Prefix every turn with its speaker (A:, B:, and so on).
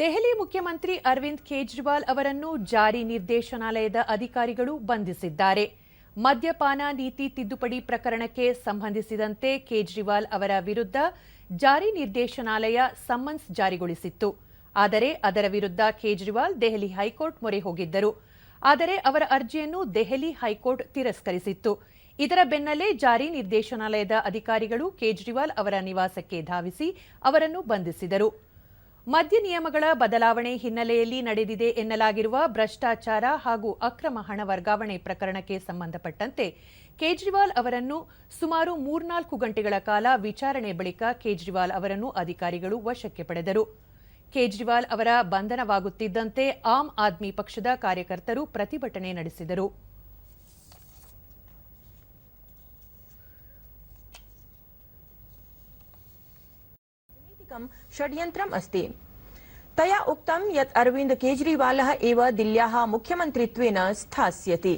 A: ದೆಹಲಿ ಮುಖ್ಯಮಂತ್ರಿ ಅರವಿಂದ್ ಕೇಜ್ರಿವಾಲ್ ಅವರನ್ನು ಜಾರಿ ನಿರ್ದೇಶನಾಲಯದ ಅಧಿಕಾರಿಗಳು ಬಂಧಿಸಿದ್ದಾರೆ. ಮದ್ಯಪಾನ ನೀತಿ ತಿದ್ದುಪಡಿ ಪ್ರಕರಣಕ್ಕೆ ಸಂಬಂಧಿಸಿದಂತೆ ಕೇಜ್ರಿವಾಲ್ ಅವರ ವಿರುದ್ಧ ಜಾರಿ ನಿರ್ದೇಶನಾಲಯ ಸಮನ್ಸ್ ಜಾರಿಗೊಳಿಸಿತ್ತು. ಆದರೆ ಅದರ ವಿರುದ್ಧ ಕೇಜ್ರಿವಾಲ್ ದೆಹಲಿ ಹೈಕೋರ್ಟ್ ಮೊರೆ ಹೋಗಿದ್ದರು. ಆದರೆ ಅವರ ಅರ್ಜಿಯನ್ನು ದೆಹಲಿ ಹೈಕೋರ್ಟ್ ತಿರಸ್ಕರಿಸಿತ್ತು. ಇದರ ಬೆನ್ನಲ್ಲೇ ಜಾರಿ ನಿರ್ದೇಶನಾಲಯದ ಅಧಿಕಾರಿಗಳು ಕೇಜ್ರಿವಾಲ್ ಅವರ ನಿವಾಸಕ್ಕೆ ಧಾವಿಸಿ ಅವರನ್ನು ಬಂಧಿಸಿದರು. ಮದ್ಯ ನಿಯಮಗಳ ಬದಲಾವಣೆ ಹಿನ್ನೆಲೆಯಲ್ಲಿ ನಡೆದಿದೆ ಎನ್ನಲಾಗಿರುವ ಭ್ರಷ್ಟಾಚಾರ ಹಾಗೂ ಅಕ್ರಮ ಹಣ ವರ್ಗಾವಣೆ ಪ್ರಕರಣಕ್ಕೆ ಸಂಬಂಧಪಟ್ಟಂತೆ ಕೇಜ್ರಿವಾಲ್ ಅವರನ್ನು ಸುಮಾರು ಮೂರ್ನಾಲ್ಕು ಗಂಟೆಗಳ ಕಾಲ ವಿಚಾರಣೆ ಬಳಿಕ ಕೇಜ್ರಿವಾಲ್ ಅವರನ್ನು ಅಧಿಕಾರಿಗಳು ವಶಕ್ಕೆ ಪಡೆದರು. ಕೇಜ್ರಿವಾಲ್ ಅವರ ಬಂಧನವಾಗುತ್ತಿದ್ದಂತೆ ಆಮ್ ಆದ್ಮಿ ಪಕ್ಷದ ಕಾರ್ಯಕರ್ತರು ಪ್ರತಿಭಟನೆ ನಡೆಸಿದರು.
B: षड्यन्त्रम् अस्ति। तया उक्तं यत् अरविन्द केजरीवालः एव दिल्ल्याः मुख्यमन्त्रित्वेन स्थास्यति।